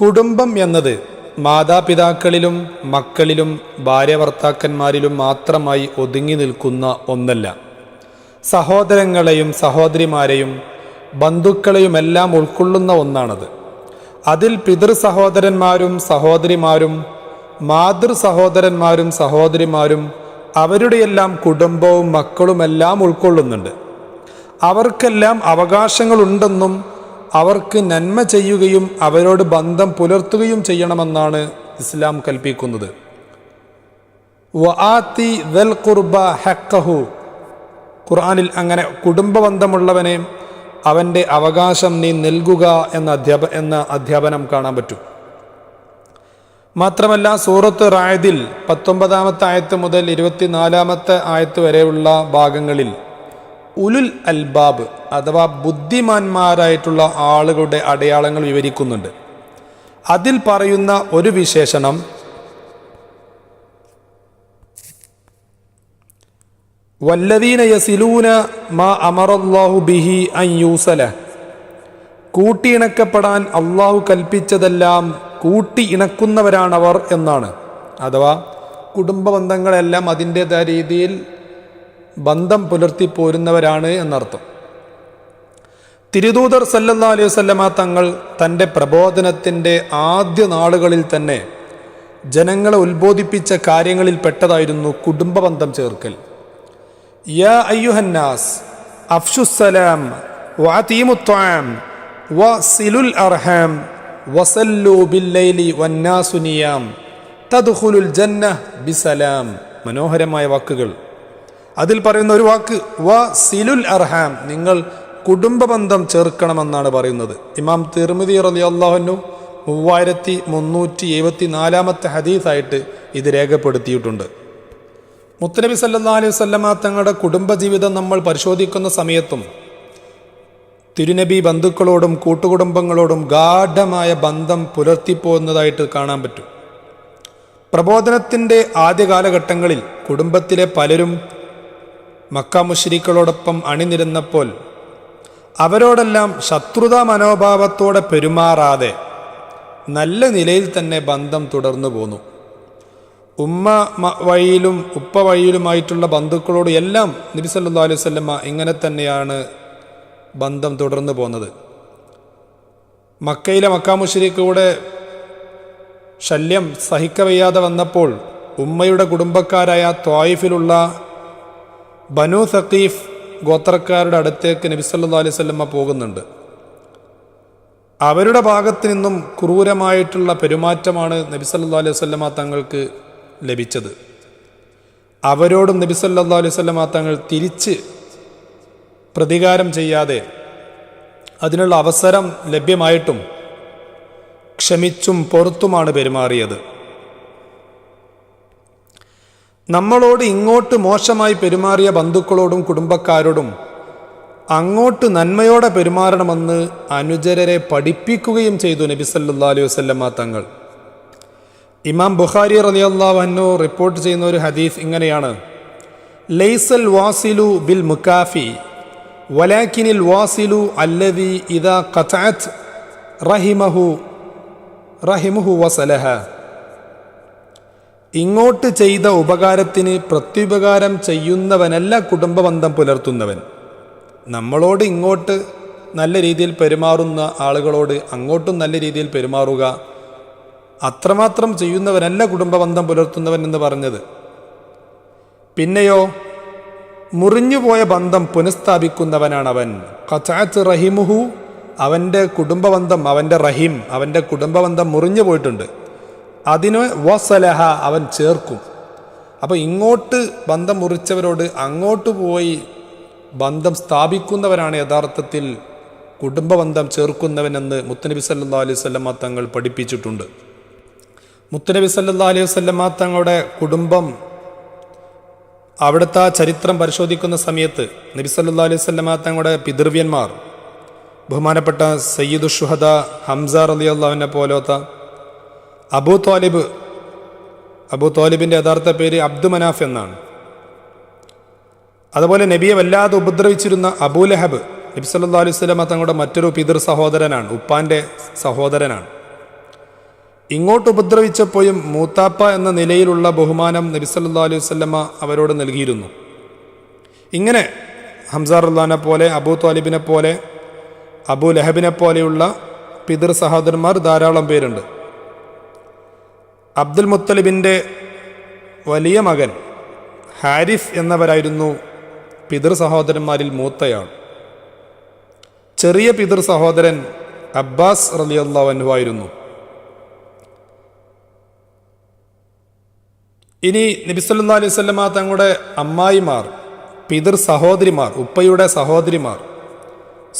കുടുംബം എന്നത് മാതാപിതാക്കളിലും മക്കളിലും ഭാര്യ ഭർത്താക്കന്മാരിലും മാത്രമായി ഒതുങ്ങി നിൽക്കുന്ന ഒന്നല്ല. സഹോദരങ്ങളെയും സഹോദരിമാരെയും ബന്ധുക്കളെയുമെല്ലാം ഉൾക്കൊള്ളുന്ന ഒന്നാണത്. അതിൽ പിതൃ സഹോദരന്മാരും സഹോദരിമാരും മാതൃ സഹോദരന്മാരും സഹോദരിമാരും അവരുടെയെല്ലാം കുടുംബവും മക്കളുമെല്ലാം ഉൾക്കൊള്ളുന്നുണ്ട്. അവർക്കെല്ലാം അവകാശങ്ങളുണ്ടെന്നും അവർക്ക് നന്മ ചെയ്യുകയും അവരോട് ബന്ധം പുലർത്തുകയും ചെയ്യണമെന്നാണ് ഇസ്ലാം കൽപ്പിക്കുന്നത്. ദൽ ഖുർആനിൽ അങ്ങനെ കുടുംബ ബന്ധമുള്ളവനെ അവന്റെ അവകാശം നീ നൽകുക എന്ന അധ്യാപ എന്ന അധ്യാപനം കാണാൻ പറ്റും. മാത്രമല്ല സൂറത്ത് റായതിൽ പത്തൊമ്പതാമത്തെ ആയത്ത് മുതൽ ഇരുപത്തിനാലാമത്തെ ആയത്ത് വരെയുള്ള ഭാഗങ്ങളിൽ ഉലുൽ അൽബാബ് അഥവാ ബുദ്ധിമാന്മാരായിട്ടുള്ള ആളുകളുടെ അടയാളങ്ങൾ വിവരിക്കുന്നുണ്ട്. അതിൽ പറയുന്ന ഒരു വിശേഷണം വല്ലദീന യസിലൂന മാ അമറല്ലാഹു ബിഹി അൻ യൂസല. കൂട്ടിയിണക്കപ്പെടാൻ അള്ളാഹു കൽപ്പിച്ചതെല്ലാം കൂട്ടി ഇണക്കുന്നവരാണവർ എന്നാണ്. അഥവാ കുടുംബ ബന്ധങ്ങളെല്ലാം അതിന്റെതായ രീതിയിൽ ബന്ധം പുലർത്തി പോരുന്നവരാണ് എന്നർത്ഥം. തിരുദൂതർ സല്ലല്ലാ അലൈഹി വസല്ലമ തങ്ങൾ തന്റെ പ്രബോധനത്തിന്റെ ആദ്യ നാളുകളിൽ തന്നെ ജനങ്ങളെ ഉത്ബോധിപ്പിച്ച കാര്യങ്ങളിൽ പെട്ടതായിരുന്നു കുടുംബ ബന്ധം ചേർക്കൽ. യാ അയ്യുഹന്നാസ് അഫ്ഷുസലാം വഅതീമുത്ത്വാം വസിലുൽ അർഹാം വസല്ലു ബില്ലൈലി വന്നാസു നിയാം തദ്ഖുലുൽ ജന്ന ബിസലാം. മനോഹരമായ വാക്കുകൾ. അതിൽ പറയുന്ന ഒരു വാക്ക് വ സിലുൽ അർഹാം നിങ്ങൾ കുടുംബ ബന്ധം ചേർക്കണമെന്നാണ് പറയുന്നത്. ഇമാം തിർമിതി റലി അള്ളാഹുനു മൂവായിരത്തി മുന്നൂറ്റി എഴുപത്തി നാലാമത്തെ ഹദീസായിട്ട് ഇത് രേഖപ്പെടുത്തിയിട്ടുണ്ട്. മുത്തനബി സല്ലാ അലൈഹി വല്ലമ തങ്ങളുടെ കുടുംബജീവിതം നമ്മൾ പരിശോധിക്കുന്ന സമയത്തും തിരുനബി ബന്ധുക്കളോടും കൂട്ടുകുടുംബങ്ങളോടും ഗാഠമായ ബന്ധം പുലർത്തിപ്പോകുന്നതായിട്ട് കാണാൻ പറ്റും. പ്രബോധനത്തിന്റെ ആദ്യ കാലഘട്ടങ്ങളിൽ കുടുംബത്തിലെ പലരും മക്ക മുഷരിക്കളോടൊപ്പം അണിനിരുന്നപ്പോൾ അവരോടെല്ലാം ശത്രുതാ മനോഭാവത്തോടെ പെരുമാറാതെ നല്ല നിലയിൽ തന്നെ ബന്ധം തുടർന്നു പോന്നു. ഉമ്മ വഴിയിലും ഉപ്പ വഴിയിലുമായിട്ടുള്ള ബന്ധുക്കളോട് എല്ലാം നബി സല്ലല്ലാഹു അലൈഹി വസല്ലമ ഇങ്ങനെ തന്നെയാണ് ബന്ധം തുടർന്നു പോന്നത്. മക്കയിലെ മക്കാമുഷരിക്കൂടെ ശല്യം സഹിക്കവയ്യാതെ വന്നപ്പോൾ ഉമ്മയുടെ കുടുംബക്കാരായ ത്വായിഫിലുള്ള ബനു സഖീഫ് ഗോത്രക്കാരുടെ അടുത്തേക്ക് നബി സല്ലല്ലാഹു അലൈഹി വസല്ലമ പോകുന്നുണ്ട്. അവരുടെ ഭാഗത്ത് നിന്നും ക്രൂരമായിട്ടുള്ള പെരുമാറ്റമാണ് നബി സല്ലല്ലാഹു അലൈഹി വസല്ലമ തങ്ങൾക്ക് ലഭിച്ചത്. അവരോടും നബി സല്ലല്ലാഹു അലൈഹി വസല്ലമ തങ്ങൾ തിരിച്ച് പ്രതികാരം ചെയ്യാതെ അതിനുള്ള അവസരം ലഭ്യമായിട്ടും ക്ഷമിച്ചും പുറത്തുമാണ് പെരുമാറിയത്. നമ്മളോട് ഇങ്ങോട്ട് മോശമായി പെരുമാറിയ ബന്ധുക്കളോടും കുടുംബക്കാരോടും അങ്ങോട്ട് നന്മയോടെ പെരുമാറണമെന്ന് അനുചരരെ പഠിപ്പിക്കുകയും ചെയ്തു നബി സല്ലല്ലാഹു അലൈഹി വസല്ലമ തങ്ങൾ. ഇമാം ബുഖാരി റളിയല്ലാഹു അൻഹു റിപ്പോർട്ട് ചെയ്യുന്ന ഒരു ഹദീസ് ഇങ്ങനെയാണ്. ലൈസൽ വാസിലു ബിൽ മുക്കാഫി വലാക്കിനിൽ വാസിലു അല്ലവി ഇദാ കഥാത്ത് റഹിമഹു റഹിമുഹു വസലഹ. ഇങ്ങോട്ട് ചെയ്ത ഉപകാരത്തിന് പ്രത്യുപകാരം ചെയ്യുന്നവനല്ല കുടുംബബന്ധം പുലർത്തുന്നവൻ. നമ്മളോട് ഇങ്ങോട്ട് നല്ല രീതിയിൽ പെരുമാറുന്ന ആളുകളോട് അങ്ങോട്ടും നല്ല രീതിയിൽ പെരുമാറുക അത്രമാത്രം ചെയ്യുന്നവനല്ല കുടുംബബന്ധം പുലർത്തുന്നവൻ എന്ന് പറഞ്ഞത്. പിന്നെയോ മുറിഞ്ഞുപോയ ബന്ധം പുനഃസ്ഥാപിക്കുന്നവനാണ് അവൻ ഖച്ചാത്ത് റഹിമുഹു അവന്റെ കുടുംബബന്ധം അവന്റെ റഹിം അവന്റെ കുടുംബബന്ധം മുറിഞ്ഞു പോയിട്ടുണ്ട് അതിന് വസലഹ അവൻ ചേർക്കും. അപ്പോൾ ഇങ്ങോട്ട് ബന്ധം മുറിച്ചവരോട് അങ്ങോട്ട് പോയി ബന്ധം സ്ഥാപിക്കുന്നവരാണ് യഥാർത്ഥത്തിൽ കുടുംബബന്ധം ചേർക്കുന്നവനെന്ന് മുത്തനബി സല്ലാ അലൈഹി സ്വല്ലമ്മ തങ്ങൾ പഠിപ്പിച്ചിട്ടുണ്ട്. മുത്തനബി സല്ലാ അലൈഹി സ്വല്ലമ്മ തങ്ങളുടെ കുടുംബം അവിടുത്തെ ആ ചരിത്രം പരിശോധിക്കുന്ന സമയത്ത് നബി സല്ലാ അലൈഹി സ്വല്ലമ്മ തങ്ങളുടെ പിതൃവ്യന്മാർ ബഹുമാനപ്പെട്ട സയ്യിദ് ഷുഹദ ഹംസ അള്ളാഹുവിനെ പോലത്തെ അബൂ തോലിബ് അബൂ തോലിബിന്റെ യഥാർത്ഥ പേര് അബ്ദു മനാഫ് എന്നാണ്. അതുപോലെ നബിയെ വല്ലാതെ ഉപദ്രവിച്ചിരുന്ന അബൂലഹബ് നബി സല്ലാ അലൈഹി സ്വലമ തങ്ങളുടെ മറ്റൊരു പിതൃ സഹോദരനാണ് ഉപ്പാന്റെ സഹോദരനാണ്. ഇങ്ങോട്ട് ഉപദ്രവിച്ചപ്പോഴും മൂത്താപ്പ എന്ന നിലയിലുള്ള ബഹുമാനം നബി സല്ലാ അലൈഹി സ്വല്ലമ്മ അവരോട് നൽകിയിരുന്നു. ഇങ്ങനെ ഹംസാറുല്ലാനെ പോലെ അബൂ താലിബിനെ പോലെ അബൂ ലഹബിനെ പോലെയുള്ള പിതൃ സഹോദരന്മാർ ധാരാളം പേരുണ്ട്. അബ്ദുൽ മുത്തലിബിന്റെ വലിയ മകൻ ഹാരിഫ് എന്നവരായിരുന്നു പിതൃ സഹോദരന്മാരിൽ മൂത്തയാൾ. ചെറിയ പിതൃ സഹോദരൻ അബ്ബാസ് റലിയല്ലാവൻഹു ആയിരുന്നു. ഇനി നബിസല്ലാ അലൈഹി സ്വല്ലമ്മ തങ്ങളുടെ അമ്മായിമാർ പിതൃ സഹോദരിമാർ ഉപ്പയുടെ സഹോദരിമാർ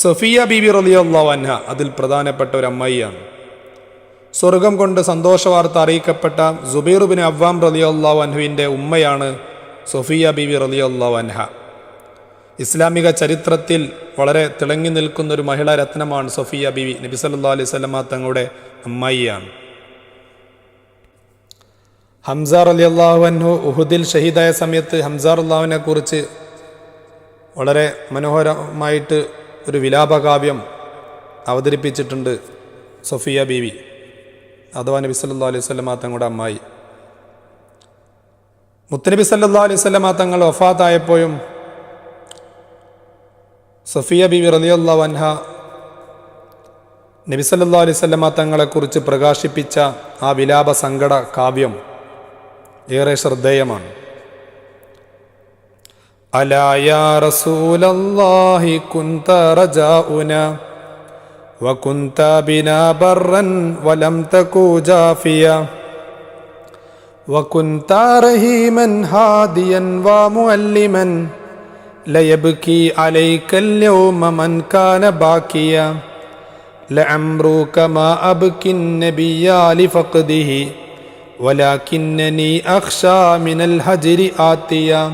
സഫിയ ബീബി റലിയല്ലാഹു അൻഹ അതിൽ പ്രധാനപ്പെട്ട ഒരു അമ്മായിയാണ്. സ്വർഗം കൊണ്ട് സന്തോഷവാർത്ത അറിയിക്കപ്പെട്ട ജുബൈറുബിൻ അവ്വാം റലിയല്ലാഹു അൻഹുവിന്റെ ഉമ്മയാണ് സൊഫിയ ബീബി റലിയല്ലാഹു അൻഹ. ഇസ്ലാമിക ചരിത്രത്തിൽ വളരെ തിളങ്ങി നിൽക്കുന്ന ഒരു മഹിളാ രത്നമാണ് സൊഫിയ ബിവി നബി സല്ലാ അലൈഹി സ്വലമ തങ്ങളുടെ അമ്മായിയാണ്. ഹംസാർ അലി അള്ളാഹുവിനു ഉഹുദിൽ ഷഹീദായ സമയത്ത് ഹംസാർ അള്ളാഹുവിനെ കുറിച്ച് വളരെ മനോഹരമായിട്ട് ഒരു വിലാപകാവ്യം അവതരിപ്പിച്ചിട്ടുണ്ട് സൊഫിയ ബീവി. അഥവാ നബി സല്ലാ അലൈഹി സ്വലമ തങ്ങളുടെ അമ്മായി. മുത്തനബി സല്ലാ അലൈഹി സ്വലമ തങ്ങൾ വഫാത്തായപ്പോഴും സഫിയ ബിബി റലിയല്ലാ വൻഹ നബി സല്ലാ അലൈഹി സ്വലമ തങ്ങളെക്കുറിച്ച് പ്രകാശിപ്പിച്ച ആ വിലാപ സങ്കട കാവ്യം ഏറെ ശ്രദ്ധേയമാണ്. അലായ റസൂലല്ലാഹി കുന്ത റജാഉന وكنت بنا برا ولم تكو جافيا. وكنت رهيما هاديا ومؤلما. ليبكي عليك اليوم من كان باكيا. لعمرك ما أبكي النبي لفقده. ولكنني أخشى من الهجر آتيا.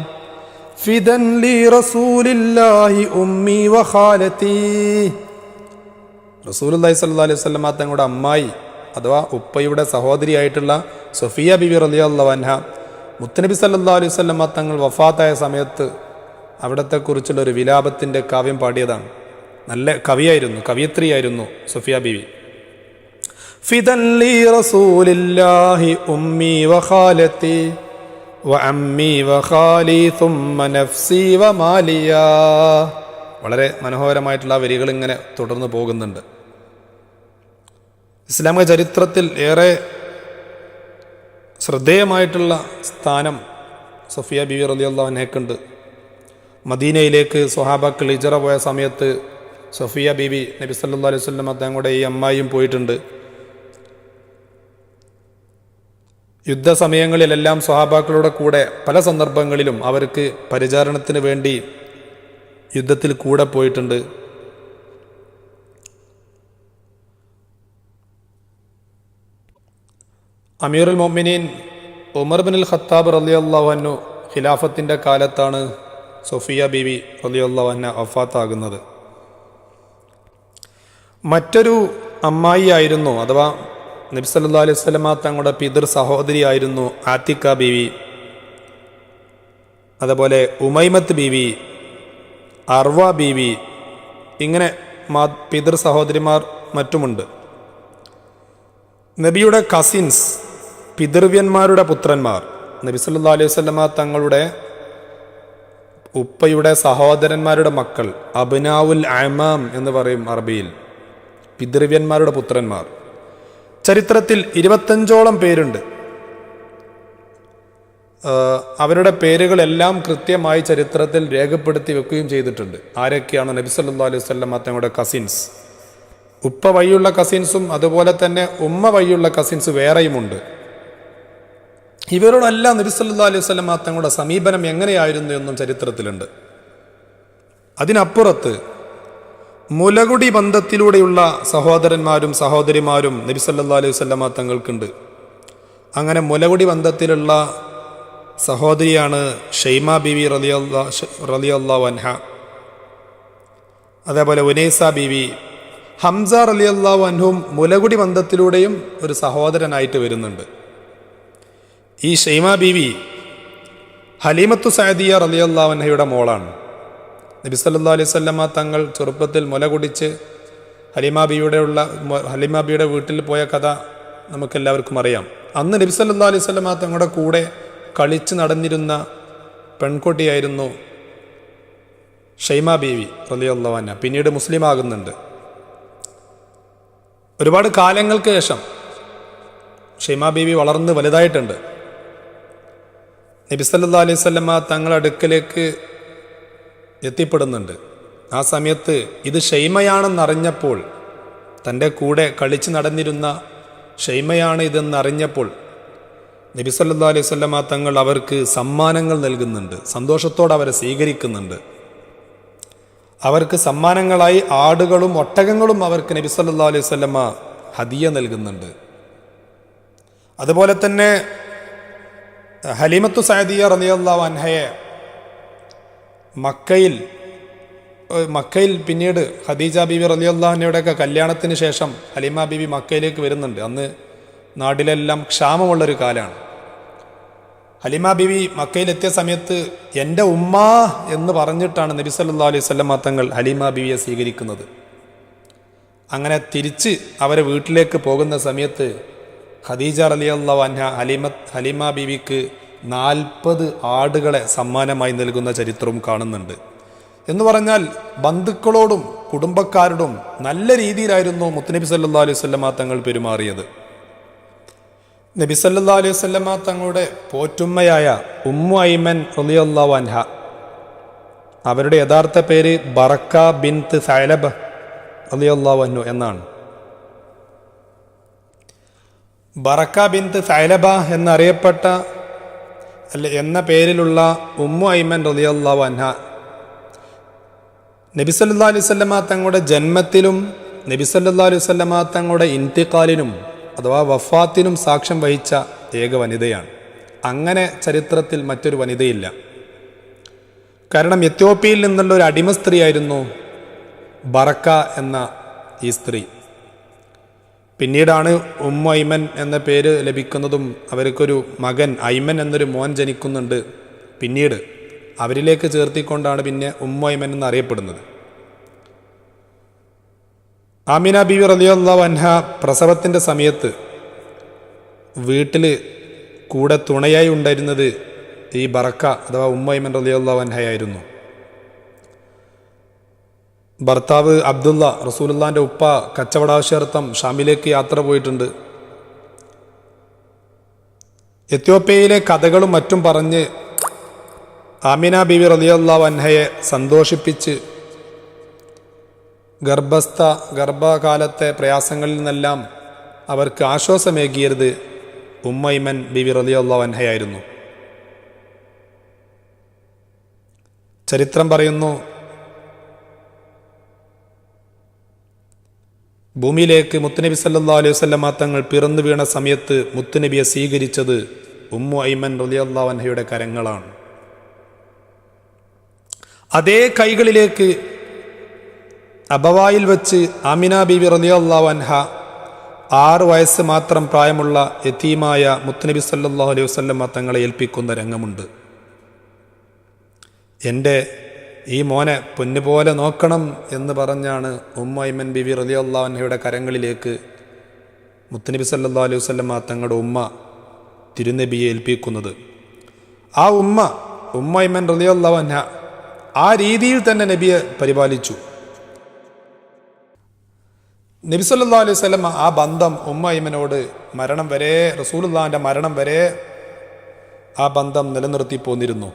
فدا لرسول الله أمي وخالتي. അള്ളഹി സല്ലാ അലൈഹി സ്വലമ തങ്ങളുടെ അമ്മായി അഥവാ ഉപ്പയുടെ സഹോദരിയായിട്ടുള്ള സൊഫിയ ബിബി റലിയ അള്ളവൻഹ മുത്തനബി സല്ലാ അലൈഹി വസ്ലമ തങ്ങൾ വഫാത്തായ സമയത്ത് അവിടത്തെക്കുറിച്ചുള്ള ഒരു വിലാപത്തിന്റെ കാവ്യം പാടിയതാണ്. നല്ല കവിയായിരുന്നു കവിയത്രിയായിരുന്നു സൊഫിയ ബിവി ഫിദല്ലി റസൂലില്ലാഹി ഉമ്മി വഖാലത്തി വഅമ്മി വഖാലി തുമ്മ നഫ്സി വമാലിയ വളരെ മനോഹരമായിട്ടുള്ള വരികൾ ഇങ്ങനെ തുടർന്ന് പോകുന്നുണ്ട്. ഇസ്ലാമിക ചരിത്രത്തിൽ ഏറെ ശ്രദ്ധേയമായിട്ടുള്ള സ്ഥാനം സഫിയ ബിബി റലിയുള്ളവനേക്കുണ്ട് മദീനയിലേക്ക് സ്വഹാബാക്കൾ ഇജറ പോയ സമയത്ത് സഫിയ ബിബി നബി സല്ലാ അലൈഹി സ്വല്ലം അദ്ദേഹങ്ങളുടെ ഈ അമ്മായിയും പോയിട്ടുണ്ട്. യുദ്ധസമയങ്ങളിലെല്ലാം സ്വഹാബാക്കളുടെ കൂടെ പല സന്ദർഭങ്ങളിലും അവർക്ക് പരിചാരണത്തിന് വേണ്ടി യുദ്ധത്തിൽ കൂടെ പോയിട്ടുണ്ട്. അമീറുൽ മൊമിനീൻ ഉമർ ബിൻ ഖത്താബ് റലി അള്ളാഹു ഖിലാഫത്തിന്റെ കാലത്താണ് സൊഫിയ ബീവി അള്ളാഹ്ന വഫാത്താകുന്നത്. മറ്റൊരു അമ്മായി ആയിരുന്നു അഥവാ നബ്സല്ലാ അലൈഹി സ്വലമ തങ്ങളുടെ പിതൃ സഹോദരിയായിരുന്നു ആത്തിക്ക ബീവി. അതുപോലെ ഉമൈമത്ത് ബീവി അർവ ബീവി ഇങ്ങനെ മാ പിതൃ സഹോദരിമാർ മറ്റുമുണ്ട്. നബിയുടെ കസിൻസ് പിതൃവ്യന്മാരുടെ പുത്രന്മാർ. നബി സല്ലാ അലൈഹി സ്വലമ തങ്ങളുടെ ഉപ്പയുടെ സഹോദരന്മാരുടെ മക്കൾ അബ്നാവുൽ അമാം എന്ന് പറയും അറബിയിൽ. പിതൃവ്യന്മാരുടെ പുത്രന്മാർ. ചരിത്രത്തിൽ ഇരുപത്തഞ്ചോളം പേരുണ്ട്. അവരുടെ പേരുകളെല്ലാം കൃത്യമായി ചരിത്രത്തിൽ രേഖപ്പെടുത്തി വെക്കുകയും ചെയ്തിട്ടുണ്ട്. ആരൊക്കെയാണ്? നബി സല്ലാ അലൈഹി സ്വല്ലം തങ്ങളുടെ കസിൻസ് ഉപ്പ വഴിയുള്ള കസിൻസും അതുപോലെ തന്നെ ഉമ്മ വഴിയുള്ള കസിൻസ് വേറെയുമുണ്ട്. ഇവരോടെല്ലാം നബി സല്ലാ അലൈഹി സ്വല്ലം തങ്ങളുടെ സമീപനം എങ്ങനെയായിരുന്നു എന്നും ചരിത്രത്തിലുണ്ട്. അതിനപ്പുറത്ത് മുലകുടി ബന്ധത്തിലൂടെയുള്ള സഹോദരന്മാരും സഹോദരിമാരും നബി സല്ലാ അലൈഹി സ്വല്ലം തങ്ങൾക്കുണ്ട്. അങ്ങനെ മുലകുടി ബന്ധത്തിലുള്ള സഹോദരിയാണ് ഷെയ്മ ബിവി റലിയല്ലാ റലിയല്ലാ വൻഹ അതേപോലെ ഉനൈസ ബിവി ഹംസ റലിയല്ലാ വൻഹും മുലകുടി ബന്ധത്തിലൂടെയും ഒരു സഹോദരനായിട്ട് വരുന്നുണ്ട്. ഈ ഷെയ്മ ബിവി ഹലീമത്തു സഅദിയ റലിയല്ലാ വൻഹയുടെ മോളാണ്. നബി അലൈഹി സ്വല്ലമ്മ തങ്ങൾ ചെറുപ്പത്തിൽ മുല കുടിച്ച് ഹലീമ ബിയുടെ ഉള്ള ഹലീമ ബിയുടെ വീട്ടിൽ പോയ കഥ നമുക്കെല്ലാവർക്കും അറിയാം. അന്ന് നബി അലൈഹി സ്വലമ തങ്ങളുടെ കൂടെ കളിച്ച് നടന്നിരുന്ന പെൺകുട്ടിയായിരുന്നു ഷൈമ ബീവി റലിയുള്ളവാന പിന്നീട് മുസ്ലിം ആകുന്നുണ്ട് ഒരുപാട് കാലങ്ങൾക്ക് ശേഷം ഷൈമ ബീവി വളർന്ന് വലുതായിട്ടുണ്ട്. നബി സല്ലാ അലൈഹി സ്വലമ തങ്ങളുടെ അടുക്കലേക്ക് എത്തിപ്പെടുന്നുണ്ട്. ആ സമയത്ത് ഇത് ഷെയ്മയാണെന്നറിഞ്ഞപ്പോൾ തന്റെ കൂടെ കളിച്ച് നടന്നിരുന്ന ഷെയ്മയാണ് ഇതെന്നറിഞ്ഞപ്പോൾ നബി സല്ലാ അലൈഹി സ്വല്ലമ തങ്ങൾ അവർക്ക് സമ്മാനങ്ങൾ നൽകുന്നുണ്ട്. സന്തോഷത്തോടെ അവരെ സ്വീകരിക്കുന്നുണ്ട്. അവർക്ക് സമ്മാനങ്ങളായി ആടുകളും ഒട്ടകങ്ങളും അവർക്ക് നബിസല്ലാ അലൈഹി സ്വല്ലമ ഹദിയ നൽകുന്നുണ്ട്. അതുപോലെ തന്നെ ഹലീമത്തു സഅദിയ റലിയല്ലാ അൻഹയെ മക്കയിൽ മക്കയിൽ പിന്നീട് ഖദീജ ബീവി റലിയല്ലാഹിനയുടെയൊക്കെ കല്യാണത്തിന് ശേഷം ഹലീമ ബീവി മക്കയിലേക്ക് വരുന്നുണ്ട്. അന്ന് നാട്ടിലെല്ലാം ക്ഷാമമുള്ളൊരു കാലമാണ് ഹലിമ ബിവി മക്കയിലെത്തിയ സമയത്ത് എന്റെ ഉമ്മ എന്ന് പറഞ്ഞിട്ടാണ് നബി സല്ലാ അലൈഹി സ്വല്ലം തങ്ങൾ ഹലിമ ബിവിയെ സ്വീകരിക്കുന്നത്. അങ്ങനെ തിരിച്ച് അവരെ വീട്ടിലേക്ക് പോകുന്ന സമയത്ത് ഖദീജ അലി അൻഹ ഹലിമ ഹലിമ ബിവിക്ക് നാൽപ്പത് ആടുകളെ സമ്മാനമായി നൽകുന്ന ചരിത്രവും കാണുന്നുണ്ട്. എന്ന് പറഞ്ഞാൽ ബന്ധുക്കളോടും കുടുംബക്കാരോടും നല്ല രീതിയിലായിരുന്നു മുത്തനബി സല്ലാ അലൈഹി സ്വല്ലം തങ്ങൾ പെരുമാറിയത്. നബി സല്ലാ അലൈഹി സ്വല്ലമ തങ്ങളുടെ പോറ്റുമ്മയായ ഉമ്മു ഐമൻ അൻഹ. അവരുടെ യഥാർത്ഥ പേര് ബറക്ക ബിൻത്ത് സൈലബ് അൻഹു എന്നാണ്. ബറക്ക ബിൻത്ത് സൈലബ എന്നറിയപ്പെട്ട അല്ല എന്ന പേരിലുള്ള ഉമ്മു ഐമൻ റലിയല്ലാ അൻഹ നബി അലൈഹി സ്വല്ലമ തങ്ങളുടെ ജന്മത്തിലും നബി സല്ലാ അലൈഹി സ്വല്ലമ തങ്ങളുടെ ഇന്തിക്കാലിനും അഥവാ വഫാത്തിനും സാക്ഷ്യം വഹിച്ച ഏക വനിതയാണ്. അങ്ങനെ ചരിത്രത്തിൽ മറ്റൊരു വനിതയില്ല. കാരണം എത്യോപ്യയിൽ നിന്നുള്ള ഒരു അടിമ സ്ത്രീയായിരുന്നു ബറക്ക എന്ന ഈ സ്ത്രീ. പിന്നീടാണ് ഉമ്മ ഐമൻ എന്ന പേര് ലഭിക്കുന്നതും അവർക്കൊരു മകൻ ഐമൻ എന്നൊരു മോൻ ജനിക്കുന്നുണ്ട് പിന്നീട്. അവരിലേക്ക് ചേർത്തിക്കൊണ്ടാണ് പിന്നെ ഉമ്മ ഐമൻ എന്നറിയപ്പെടുന്നത്. ആമിന ബിബി റലിയുള്ള വൻഹ പ്രസവത്തിന്റെ സമയത്ത് വീട്ടിൽ കൂടെ തുണയായി ഉണ്ടായിരുന്നത് ഈ ബറക്ക അഥവാ ഉമ്മൈമൻ റലിയുള്ള വൻഹയായിരുന്നു ഭർത്താവ് അബ്ദുള്ള റസൂലുള്ളാന്റെ ഉപ്പ കച്ചവടാവശ്യാർത്ഥം ഷാമിലേക്ക് യാത്ര പോയിട്ടുണ്ട്. എത്യോപ്യയിലെ കഥകളും മറ്റും പറഞ്ഞ് ആമിന ബിവി റലിയുള്ള വൻഹയെ സന്തോഷിപ്പിച്ച് ഗർഭസ്ഥ ഗർഭകാലത്തെ പ്രയാസങ്ങളിൽ നിന്നെല്ലാം അവർക്ക് ആശ്വാസമേകിയത് ഉമ്മൈമൻ ബിബി റലിയുള്ള വൻഹയായിരുന്നു ചരിത്രം പറയുന്നു ഭൂമിയിലേക്ക് മുത്തുനബി സല്ലാ അലൈഹി വസ്ലമ തങ്ങൾ പിറന്നു വീണ സമയത്ത് മുത്തുനബിയെ സ്വീകരിച്ചത് ഉമ്മു ഐമൻ റലിയുള്ള വൻഹയുടെ കരങ്ങളാണ്. അതേ കൈകളിലേക്ക് അബവായിൽ വെച്ച് ആമിന ബിവി റലിയല്ലാഹു അൻഹ ആറ് വയസ്സ് മാത്രം പ്രായമുള്ള യത്തീമായ മുത്തനബി സല്ലാഹു അലൈഹി വസ്ലമ തങ്ങളെ ഏൽപ്പിക്കുന്ന രംഗമുണ്ട്. എന്റെ ഈ മോനെ പൊന്നുപോലെ നോക്കണം എന്ന് പറഞ്ഞാണ് ഉമ്മൈമൻ ബിബി വി അൻഹയുടെ കരങ്ങളിലേക്ക് മുത്തനബി സല്ലാ അലൈഹി വസ്ലമ തങ്ങളുടെ ഉമ്മ തിരുനബിയെ ഏൽപ്പിക്കുന്നത്. ആ ഉമ്മ ഉമ്മൈമൻ അൻഹ ആ രീതിയിൽ തന്നെ നബിയെ പരിപാലിച്ചു. നബി സല്ലാ അലൈഹി സ്വലം ആ ബന്ധം ഉമ്മയിമനോട് മരണം വരെ റസൂലുള്ളാന്റെ മരണം വരെ ആ ബന്ധം നിലനിർത്തി പോന്നിരുന്നു.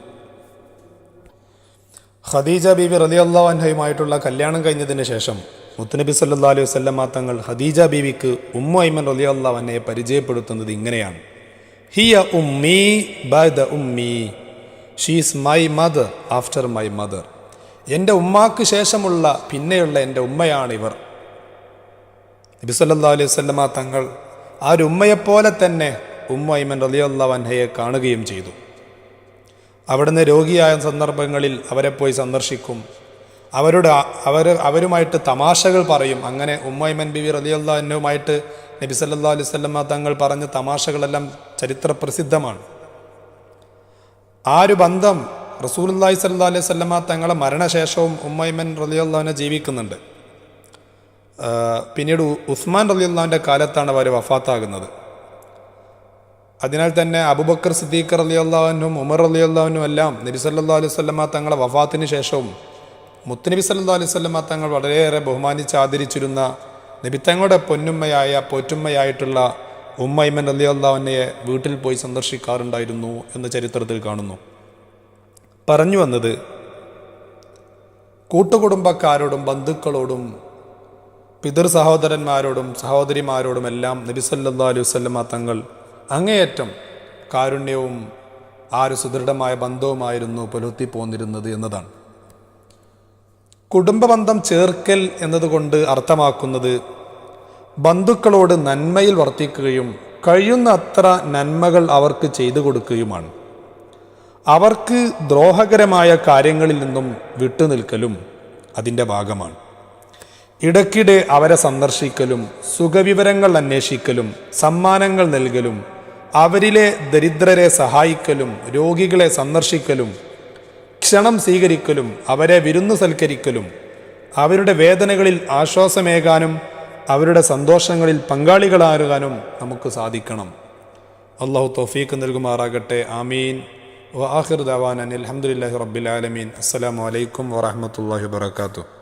ഖദീജ ബീബി റലി അൻഹയുമായിട്ടുള്ള കല്യാണം കഴിഞ്ഞതിന് ശേഷം മുത്തുനബി സല്ലാ അലൈഹി വസ്ലമ തങ്ങൾ ഖദീജ ബീവിക്ക് ഉമ്മ ഐമൻ റലി അൻഹയെ പരിചയപ്പെടുത്തുന്നത് ഇങ്ങനെയാണ്. ഹിയ ഉമ്മി ബൈ ദ ഉമ്മി she's my mother after my mother എന്റെ ഉമ്മാക്ക് ശേഷമുള്ള പിന്നെയുള്ള എന്റെ ഉമ്മയാണ് ഇവർ. നബി സല്ലാ അലൈഹി സ്വല്ലമ തങ്ങൾ ആ ഒരു ഉമ്മയെപ്പോലെ തന്നെ ഉമ്മ ഐമൻ റലിയല്ലാ വൻഹയെ കാണുകയും ചെയ്തു. അവിടുന്ന് രോഗിയായ സന്ദർഭങ്ങളിൽ അവരെ പോയി സന്ദർശിക്കും. അവരുടെ അവർ അവരുമായിട്ട് തമാശകൾ പറയും. അങ്ങനെ ഉമ്മൈമൻ ബിബി റലിയല്ലാ എന്നുമായിട്ട് നബി സല്ലാ അലൈഹി സ്വല്ലമ്മ തങ്ങൾ പറഞ്ഞ തമാശകളെല്ലാം ചരിത്ര പ്രസിദ്ധമാണ്. ആ ഒരു ബന്ധം റസൂൽ അള്ളാഹി സല്ലാ അലൈഹി സ്വല്ലമ്മ തങ്ങളെ മരണശേഷവും ഉമ്മൈമൻ റലിയുള്ളവനെ ജീവിക്കുന്നുണ്ട്. പിന്നീട് ഉസ്മാൻ റലിയുള്ളാവിന്റെ കാലത്താണ് അവർ വഫാത്താകുന്നത്. അതിനാൽ തന്നെ അബുബക്കർ സിദ്ദീഖർ അലി അള്ളാഹുനും ഉമർ അലി അള്ളാഹുനും എല്ലാം നബി സല്ലാ അലൈഹി സ്വല്ലമ്മ തങ്ങളെ വഫാത്തിന് ശേഷവും മുത്തുനബി സല്ലാ അലൈഹി സ്വല്ലമ്മ തങ്ങൾ വളരെയേറെ ബഹുമാനിച്ച് ആദരിച്ചിരുന്ന നബി തങ്ങളുടെ പൊന്നുമ്മയായ പോറ്റുമ്മയായിട്ടുള്ള ഉമ്മൈമൻ അലി അള്ളാഹുനയെ വീട്ടിൽ പോയി സന്ദർശിക്കാറുണ്ടായിരുന്നു എന്ന് ചരിത്രത്തിൽ കാണുന്നു. പറഞ്ഞു വന്നത് കൂട്ടുകുടുംബക്കാരോടും ബന്ധുക്കളോടും പിതൃ സഹോദരന്മാരോടും സഹോദരിമാരോടും എല്ലാം നബി സല്ലാ അലൈഹി വസല്ലമ തങ്ങൾ അങ്ങേയറ്റം കാരുണ്യവും ആ ഒരു സുദൃഢമായ ബന്ധവുമായിരുന്നു പുലർത്തി പോന്നിരുന്നത് എന്നതാണ്. കുടുംബബന്ധം ചേർക്കൽ എന്നതുകൊണ്ട് അർത്ഥമാക്കുന്നത് ബന്ധുക്കളോട് നന്മയിൽ വർത്തിക്കുകയും കഴിയുന്ന അത്ര നന്മകൾ അവർക്ക് ചെയ്തു കൊടുക്കുകയുമാണ്. അവർക്ക് ദ്രോഹകരമായ കാര്യങ്ങളിൽ നിന്നും വിട്ടുനിൽക്കലും അതിന്റെ ഭാഗമാണ്. ഇടയ്ക്കിടെ അവരെ സന്ദർശിക്കലും സുഖവിവരങ്ങൾ അന്വേഷിക്കലും സമ്മാനങ്ങൾ നൽകലും അവരിലെ ദരിദ്രരെ സഹായിക്കലും രോഗികളെ സന്ദർശിക്കലും ക്ഷണം സ്വീകരിക്കലും അവരെ വിരുന്നു സൽക്കരിക്കലും അവരുടെ വേദനകളിൽ ആശ്വാസമേകാനും അവരുടെ സന്തോഷങ്ങളിൽ പങ്കാളികളാകാനും നമുക്ക് സാധിക്കണം. അള്ളാഹു തൗഫീഖ് നൽകുമാറാകട്ടെ. ആമീൻ. വാഹിർ ദവാൻ അലഹമുല്ലാഹി റബ്ബിൽ ആലമീൻ. അസ്സലാമു അലൈക്കും വറഹമത്തല്ലാഹി വാത്തു